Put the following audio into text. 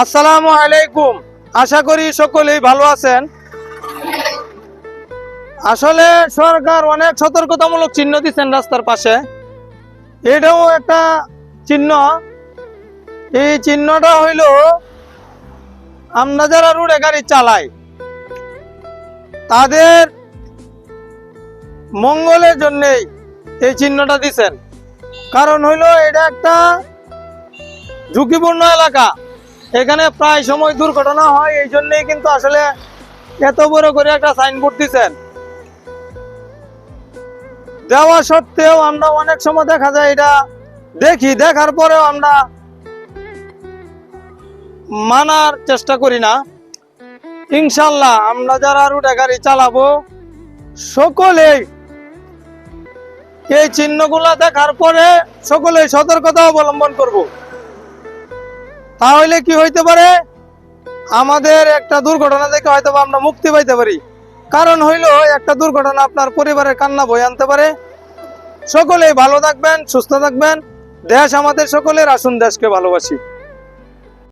আসসালামু আলাইকুম। আশা করি সকলেই ভালো আছেন। আসলে সরকার অনেক সতর্কতামূলক চিহ্ন দিচ্ছেন রাস্তার পাশে। এটাও একটা চিহ্ন। এই চিহ্নটা হইল, আমরা যারা রোডে গাড়ি চালাই, তাদের মঙ্গলের জন্যেই এই চিহ্নটা দিছেন। কারণ হইল, এটা একটা ঝুঁকিপূর্ণ এলাকা। এখানে প্রায় সময় দুর্ঘটনা হয়, এই জন্যই কিন্তু আসলে এত বড় করে একটা সাইনবোর্ড দিচ্ছেন দেওয়া সত্ত্বেও আমরা অনেক সময় দেখা যায় এটা দেখি, দেখার পরেও আমরা মানার চেষ্টা করি না। ইনশাল্লাহ আমরা যারা রুটে গাড়ি চালাবো, সকলেই এই চিহ্নগুলা দেখার পরে সকলেই সতর্কতা অবলম্বন করব। তাহলে কি হইতে পারে? আমাদের একটা দুর্ঘটনা থেকে হয়তো আমরা মুক্তি পাইতে পারি। কারণ হইল, একটা দুর্ঘটনা আপনার পরিবারের কান্না বই আনতে পারে। সকলেই ভালো থাকবেন, সুস্থ থাকবেন। দেশ আমাদের সকলের, আসুন দেশকে ভালোবাসি।